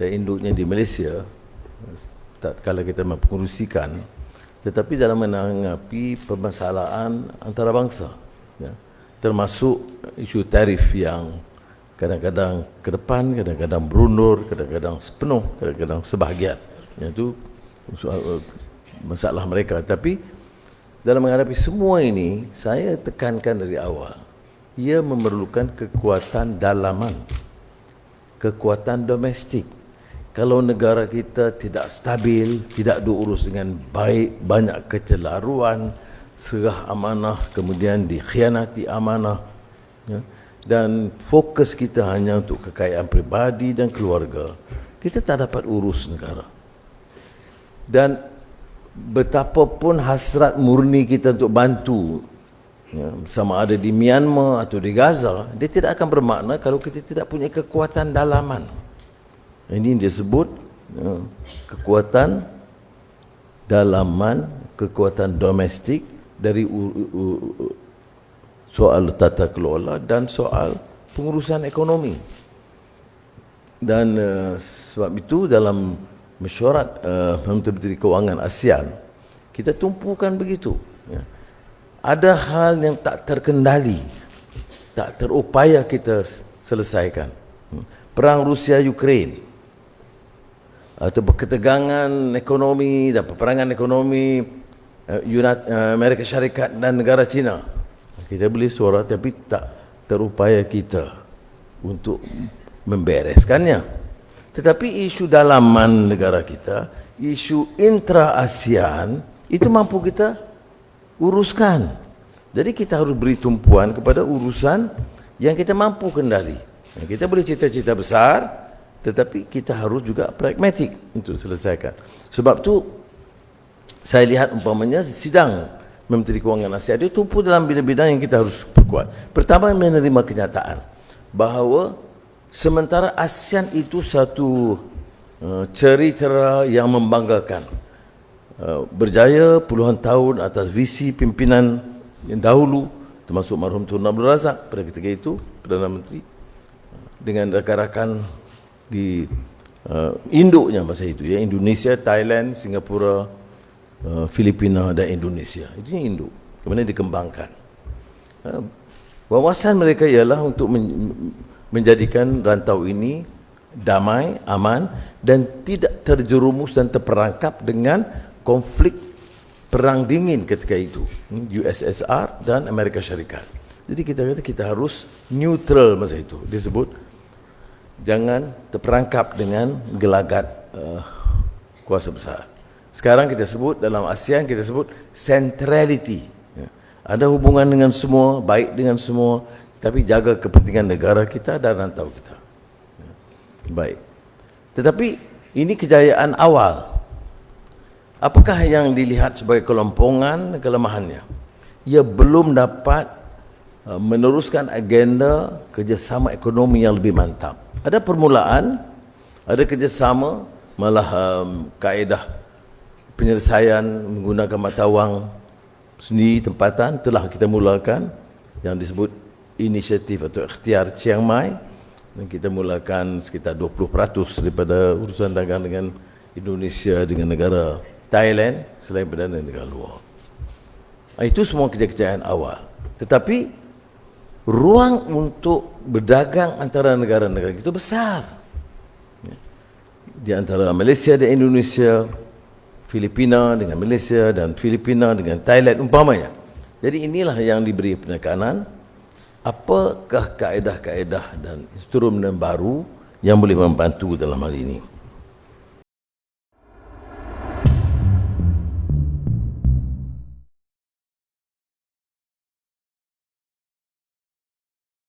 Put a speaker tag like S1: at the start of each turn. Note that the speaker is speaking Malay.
S1: dan induknya di Malaysia tak kala kita mempengurusikan tetapi dalam menanggapi permasalahan antarabangsa ya, termasuk isu tarif yang kadang-kadang ke depan, kadang-kadang berundur, kadang-kadang sepenuh, kadang-kadang sebahagian. Itu soal masalah mereka. Tapi dalam menghadapi semua ini, saya tekankan dari awal, ia memerlukan kekuatan dalaman, kekuatan domestik. Kalau negara kita tidak stabil, tidak diurus dengan baik, banyak kecelaruan, serah amanah, kemudian dikhianati amanah, ya, dan fokus kita hanya untuk kekayaan pribadi dan keluarga, kita tak dapat urus negara. Dan betapapun hasrat murni kita untuk bantu ya, sama ada di Myanmar atau di Gaza, dia tidak akan bermakna kalau kita tidak punya kekuatan dalaman. Ini dia sebut ya, kekuatan dalaman, kekuatan domestik dari soal tata kelola dan soal pengurusan ekonomi. Dan uh, sebab itu dalam mesyuarat uh, Menteri Keuangan ASEAN kita tumpukan begitu. Ya. Ada hal yang tak terkendali, tak terupaya kita selesaikan. Hmm. Perang Rusia Ukraine atau ketegangan ekonomi dan peperangan ekonomi uh, Amerika Syarikat dan negara China kita boleh suara tapi tak terupaya kita untuk membereskannya. Tetapi isu dalaman negara kita, isu intra-ASEAN, itu mampu kita uruskan. Jadi kita harus beri tumpuan kepada urusan yang kita mampu kendali. Kita boleh cita-cita besar, tetapi kita harus juga pragmatik untuk selesaikan. Sebab tu saya lihat umpamanya sidang Menteri Kewangan Asia dia tumpu dalam bidang-bidang yang kita harus perkuat. Pertama menerima kenyataan bahawa sementara ASEAN itu satu uh, cerita yang membanggakan. Uh, berjaya puluhan tahun atas visi pimpinan yang dahulu termasuk marhum Tun Abdul Razak pada ketika itu Perdana Menteri dengan rakan-rakan di uh, induknya masa itu ya Indonesia, Thailand, Singapura, Uh, Filipina dan Indonesia. Itu Indo. Kemudian dikembangkan. Uh, wawasan mereka ialah untuk menjadikan rantau ini damai, aman dan tidak terjerumus dan terperangkap dengan konflik perang dingin ketika itu. Hmm, USSR dan Amerika Syarikat. Jadi kita kata kita harus neutral masa itu. Disebut jangan terperangkap dengan gelagat uh, kuasa besar. Sekarang kita sebut dalam ASEAN kita sebut centrality. Ya. Ada hubungan dengan semua, baik dengan semua, tapi jaga kepentingan negara kita dan rantau kita. Ya. Baik. Tetapi ini kejayaan awal. Apakah yang dilihat sebagai kelompongan kelemahannya? Ia belum dapat uh, meneruskan agenda kerjasama ekonomi yang lebih mantap. Ada permulaan, ada kerjasama, malah um, kaedah penyelesaian menggunakan mata wang sendiri tempatan telah kita mulakan yang disebut inisiatif atau ikhtiar Chiang Mai dan kita mulakan sekitar 20% daripada urusan dagang dengan Indonesia dengan negara Thailand selain daripada negara luar. Ah, itu semua kejayaan awal. Tetapi ruang untuk berdagang antara negara-negara itu besar. Di antara Malaysia dan Indonesia Filipina dengan Malaysia dan Filipina dengan Thailand umpamanya. Jadi inilah yang diberi penekanan apakah kaedah-kaedah dan instrumen baru yang boleh membantu dalam hal ini.